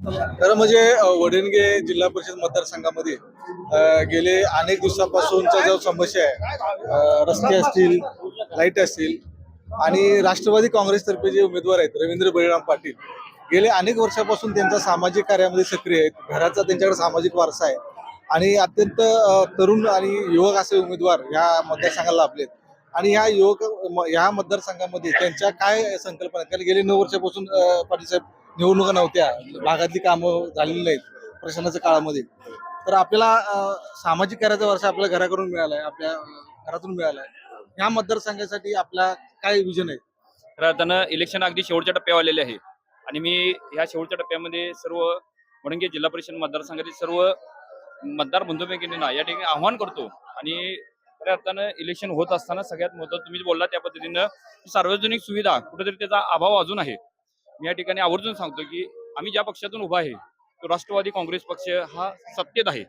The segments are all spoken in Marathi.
खरं म्हणजे अ, वडणगे जिल्हा परिषद मतदारसंघामध्ये गेले अनेक दिवसापासूनचा जो समस्या आहे रस्ते असतील लाइट असतील आणि राष्ट्रवादी काँग्रेसतर्फे जे उमेदवार आहेत रवींद्र बळीराम पाटील गेले अनेक वर्षापासून त्यांचा सामाजिक कार्यामध्ये सक्रिय आहेत घराचा त्यांच्याकडे सामाजिक वारसा आहे आणि अत्यंत तरुण आणि युवक असे उमेदवार या मतदारसंघाला लाभलेत आणि ह्या युवक ह्या मतदारसंघामध्ये त्यांच्या काय संकल्पना आहेत? कारण गेले नऊ वर्षापासून पाटील साहेब निवडणुका नव्हत्या. भागातली कामं झालेली नाहीत प्रशासनाच्या काळामध्ये. तर आपल्याला सामाजिक कार्याचा वर्ष आपल्या घराकडून मिळालाय आपल्या घरातून मिळालाय. ह्या मतदारसंघासाठी आपला काय विजन आहे? तर आता इलेक्शन अगदी शेवटच्या टप्प्यावर आलेले आहे. आणि मी ह्या शेवटच्या टप्प्यामध्ये सर्व वडंगे जिल्हा परिषद मतदारसंघातील सर्व मतदार बंधुभगिनींना या ठिकाणी आव्हान करतो. आणि खऱ्या अर्थानं इलेक्शन होत असताना सगळ्यात महत्त्वाचं तुम्ही बोलला त्या पद्धतीनं सार्वजनिक सुविधा कुठेतरी त्याचा अभाव अजून आहे. मी या ठिकाणी आवर्जून सांगतो की आम्ही ज्या पक्षातून उभा आहे तो राष्ट्रवादी काँग्रेस पक्ष हा सत्तेत आहे.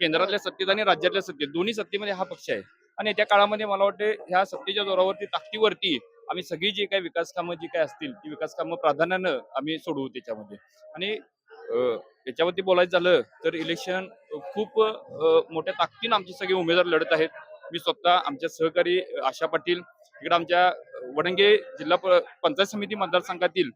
केंद्रातल्या सत्तेत आणि राज्यातल्या सत्तेत दोन्ही सत्तेमध्ये हा पक्ष आहे. आणि त्या काळामध्ये मला वाटते ह्या सत्तेच्या जोरावरती ताकदीवरती आम्ही सगळी जी काही विकास कामं जी काही असतील ती विकास कामं प्राधान्यानं आम्ही सोडवू त्याच्यामध्ये. आणि याच्यावरती बोलायचं झालं तर इलेक्शन खूप मोठ्या ताकदीनं आमचे सगळे उमेदवार लढत आहेत. मी स्वतः आमच्या सहकारी आशा पाटील इकडे आमच्या वडंगे जिल्हा पंचायत समिती मतदारसंघातील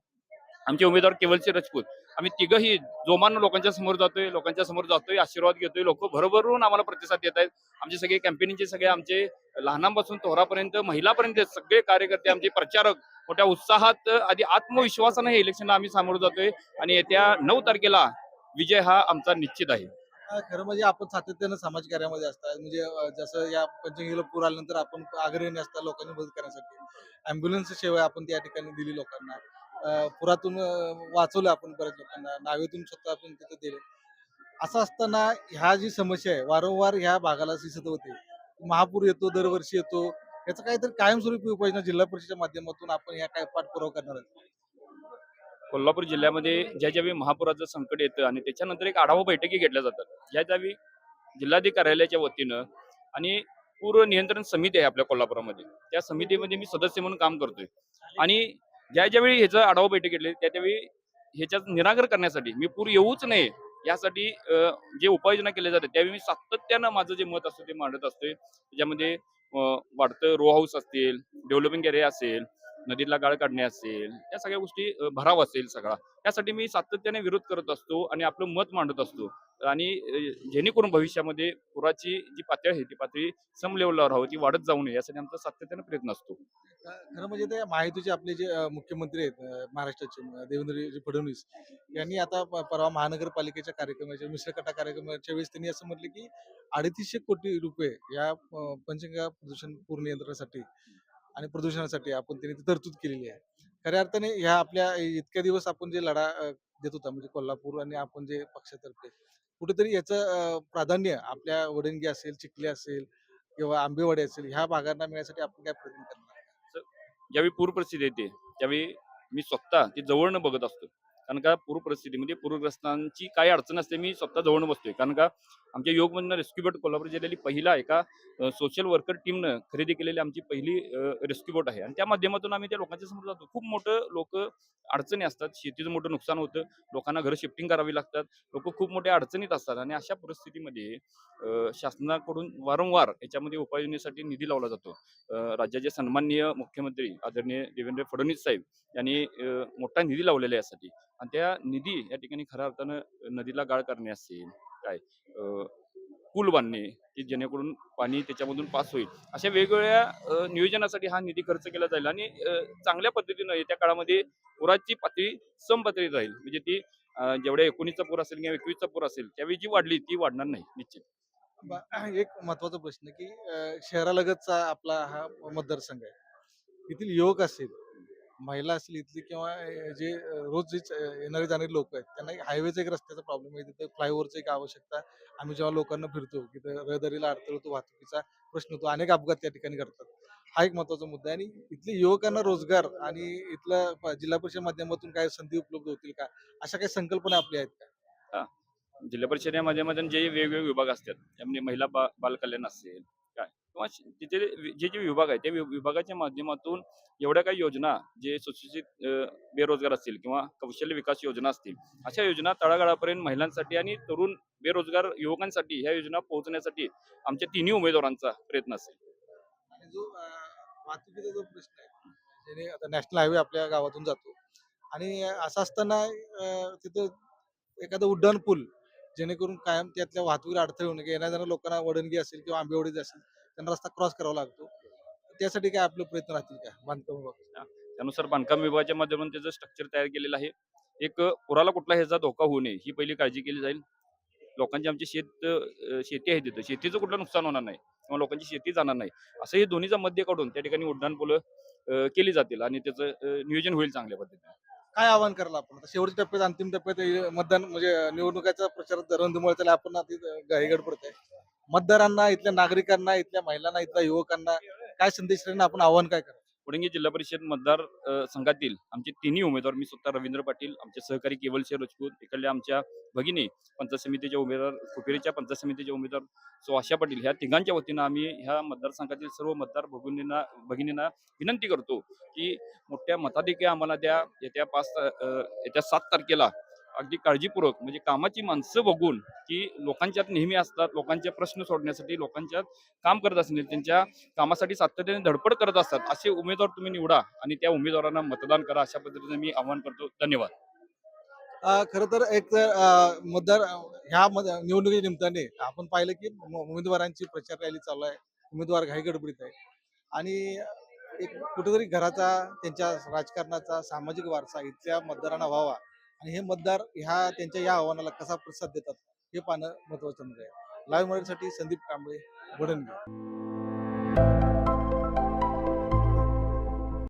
आमचे उमेदवार केवलचे राजपूत. आम्ही तिघही जोमानं लोकांच्या समोर जातोय लोकांच्या समोर जातोय आशीर्वाद घेतोय. लोक भरभरून आम्हाला प्रतिसाद देत आहेत. आमचे सगळे कॅम्पेनिंगचे सगळे आमचे लहानांपासून थोरापर्यंत महिलापर्यंत सगळे कार्यकर्ते आमचे प्रचारक मोठ्या उत्साहात आधी आत्मविश्वासानं हे इलेक्शन आम्ही सामोरं जातोय आणि येत्या नऊ तारखेला विजय हा आमचा निश्चित आहे. खरं म्हणजे आपण सातत्यानं समाज कार्यामध्ये असतात. म्हणजे जसं या पंचगंगेला पूर आल्यानंतर आपण आग्रही असतात लोकांनी मदत करण्यासाठी. अँब्युलन्स सेवा आपण त्या ठिकाणी दिली लोकांना. पुरातून वाचवलं आपण बऱ्याच लोकांना. नावेतून स्वतः आपण तिथे दिले. असं असताना ह्या जी समस्या आहे वारंवार ह्या भागाला दिसत होते. महापूर येतो दरवर्षी येतो. याचं काहीतरी कायमस्वरूपी उपाययोजना जिल्हा परिषदेच्या माध्यमातून आपण या काय पाठपुरावा करणार आहोत? कोल्हापूर जिल्ह्यामध्ये ज्या ज्यावेळी महापुराचं संकट येतं आणि त्याच्यानंतर एक आढावा बैठकी घेतल्या जातात. ज्या ज्यावेळी जिल्हाधिकारी कार्यालयाच्या वतीनं आणि पूर्व नियंत्रण समिती आहे आपल्या कोल्हापुरामध्ये. त्या समितीमध्ये मी सदस्य म्हणून काम करतोय. आणि ज्या ज्यावेळी ह्याचं आढावा बैठक घेतली त्या त्यावेळी ह्याच्यात निरागर करण्यासाठी मी पूर येऊच नये यासाठी जे उपाययोजना केल्या जातात त्यावेळी मी सातत्यानं माझं जे मत असतं ते मांडत असतोय. त्याच्यामध्ये वाढतं रो हाऊस असतील डेव्हलपिंग एरिया असेल नदीला गाळ काढणे असेल या सगळ्या गोष्टी भराव असेल सगळा. त्यासाठी मी सातत्याने विरोध करत असतो आणि आपलं मत मांडत असतो. आणि जेणेकरून भविष्यामध्ये पुराची जी पातळी आहे ती पातळी सम लेवलला राहावी ती वाढत जाऊ नये यासाठी आमचा सातत्याने प्रयत्न असतो. खरं म्हणजे ते माहितीचे आपले जे मुख्यमंत्री आहेत महाराष्ट्राचे देवेंद्रजी फडणवीस यांनी आता परवा महानगरपालिकेच्या कार्यक्रमाच्या मिश्रकटा कार्यक्रमाच्या वेळेस त्यांनी असं म्हटलं की अडतीसशे कोटी रुपये या पंचगंगा प्रदूषण पूर्ण यंत्रणासाठी आणि प्रदूषणासाठी आपण त्यांनी ती तरतूद केलेली आहे. खऱ्या अर्थाने ह्या आपल्या इतक्या दिवस आपण जे लढा देत होता म्हणजे कोल्हापूर आणि आपण जे पक्षातर्फे कुठेतरी याचं प्राधान्य आपल्या वडणगी असेल चिखली असेल किंवा आंबेवाडी असेल ह्या भागांना मिळण्यासाठी आपण काय प्रयत्न करणार? ज्यावेळी पूर परिस्थिती येते त्यावेळी मी स्वतः ती जवळनं बघत असतो. कारण का पूर परिस्थितीमध्ये म्हणजे पूरग्रस्तांची काय अडचण असते मी स्वतः जवळून बसतोय. कारण का आमच्या योगमधनं रेस्क्यू बोट कोल्हापूर जिल्ह्यातली पहिला एका सोशल वर्कर टीमनं खरेदी केलेली आमची पहिली रेस्क्यू बोट आहे. आणि त्या माध्यमातून आम्ही त्या लोकांच्या समोर जातो. खूप मोठं लोक अडचणी असतात. शेतीचं मोठं नुकसान होतं. लोकांना घर शिफ्टिंग करावी लागतात. लोक खूप मोठ्या अडचणीत असतात. आणि अशा परिस्थितीमध्ये शासनाकडून वारंवार याच्यामध्ये उपाययोजनेसाठी निधी लावला जातो. राज्याचे सन्माननीय मुख्यमंत्री आदरणीय देवेंद्र फडणवीस साहेब यांनी मोठा निधी लावलेला यासाठी. आणि त्या निधी या ठिकाणी खऱ्या अर्थानं नदीला गाळ करणे असेल काय? पूल बांधणे की जेणेकरून पाणी त्याच्यामधून पास होईल. अशा वेगवेगळ्या नियोजनासाठी हा निधी खर्च केला जाईल आणि चांगल्या पद्धतीनं येत्या काळामध्ये पुराची पातळी समपातळी राहील म्हणजे ती जेवढ्या एकोणीसचा पूर असेल किंवा एकवीसचा पूर असेल त्यावेळी जी वाढली ती वाढणार नाही निश्चित. एक महत्त्वाचा प्रश्न की शहरालगतचा आपला हा मतदारसंघ आहे. येथील युवक असेल महिला असेल इथली किंवा जे रोज जे येणारे जाणारे लोक आहेत त्यांना हायवेचा एक रस्त्याचा प्रॉब्लेम आहे. तिथे फ्लायओव्हरची एक आवश्यकता. आम्ही जेव्हा लोकांना फिरतो की रहदारीला अडथळा होतो वाहतुकीचा प्रश्न होतो. अनेक अपघात त्या ठिकाणी घडतात. हा एक महत्त्वाचा मुद्दा आहे. आणि इथल्या युवकांना रोजगार आणि इथल्या जिल्हा परिषद माध्यमातून काय संधी उपलब्ध होतील का? अशा काही संकल्पना आपल्या आहेत का? जिल्हा परिषदेच्या माध्यमातून जे वेगवेगळे विभाग असतात त्यामध्ये महिला बा बालकल्याण असेल किंवा तिथे जे जे विभाग आहे त्या विभागाच्या माध्यमातून एवढ्या काही योजना जे सुशिक्षित बेरोजगार असतील किंवा कौशल्य विकास योजना असतील अशा योजना तळागाळापर्यंत महिलांसाठी आणि तरुण बेरोजगार युवकांसाठी ह्या योजना पोहोचण्यासाठी आमच्या तिन्ही उमेदवारांचा प्रयत्न असेल. आणि जो वाहतुकीचा जो प्रश्न आहे जेणे आता नॅशनल हायवे आपल्या गावातून जातो आणि असं असताना अं, तिथं एखादं उड्डाण पूल जेणेकरून कायम त्यातल्या वाहतुकीला अडथळे होणे येण्या जाणाऱ्या लोकांना वडणगी असेल किंवा आंबेवडीचे असेल त्यांना रस्ता क्रॉस करावा लागतो. त्यासाठी काय आपले प्रयत्न राहतील का? बांधकाम विभाग? त्यानुसार बांधकाम विभागाच्या माध्यमातून त्याचं स्ट्रक्चर तयार केलेलं आहे. एक पुराला कुठला ह्याचा धोका होऊ नये ही पहिली काळजी केली जाईल. लोकांची आमची शेत शेती आहे तिथं. शेतीचं कुठलं नुकसान होणार नाही किंवा लोकांची शेती जाणार नाही. असं हे दोन्हीचा मध्य काढून त्या ठिकाणी उड्डाण पुलं केली जातील आणि त्याचं नियोजन होईल चांगल्या पद्धतीने. काय आवाहन करायला आपण? शेवटच्या टप्प्यात अंतिम टप्प्यात मतदान म्हणजे निवडणुकीचा प्रचार रणधुमळ त्याला आपण आता घाईगड पडत आहे मतदारांना इथल्या नागरिकांना इथल्या महिलांना इथल्या युवकांना काय संदेश देणं आपण आव्हान काय करतो वडंगी जिल्हा परिषद मतदार संघातील आमचे तिन्ही उमेदवार मी स्वतः रवींद्र पाटील आमचे सहकारी केवल राजपूत इकडल्या आमच्या भगिनी पंचायत समितीचे उमेदवार कुपेरीच्या पंचायत समितीचे उमेदवार सो आशा पाटील ह्या तिघांच्या वतीनं आम्ही ह्या मतदारसंघातील सर्व मतदार भगिनींना भगिनींना विनंती करतो की मोठ्या मताधिक्या आम्हाला द्या. येत्या पाच येत्या सात तारखेला अगदी काळजीपूर्वक म्हणजे कामाची माणसं बघून की लोकांच्यात नेहमी असतात लोकांचे प्रश्न सोडण्यासाठी लोकांच्यात काम करत असतील त्यांच्या कामासाठी सातत्याने धडपड करत असतात असे उमेदवार तुम्ही निवडा आणि त्या उमेदवारांना मतदान करा अशा पद्धतीने मी आवाहन करतो. धन्यवाद. खर तर एक तर मतदार ह्या मत- निवडणुकीच्या निमित्ताने आपण पाहिलं की उमेदवारांची प्रचार रॅली चालू आहे उमेदवार घाई गडबडीत आहे आणि एक कुठेतरी घराचा त्यांच्या राजकारणाचा सामाजिक वारसा इथल्या मतदारांना व्हावा आणि हे मतदार ह्या त्यांच्या या आव्हानाला कसा प्रतिसाद देतात हे पाहणं महत्वाचं म्हणजे आहे. लाईव्ह मराठीसाठी संदीप कांबळे वडणगे.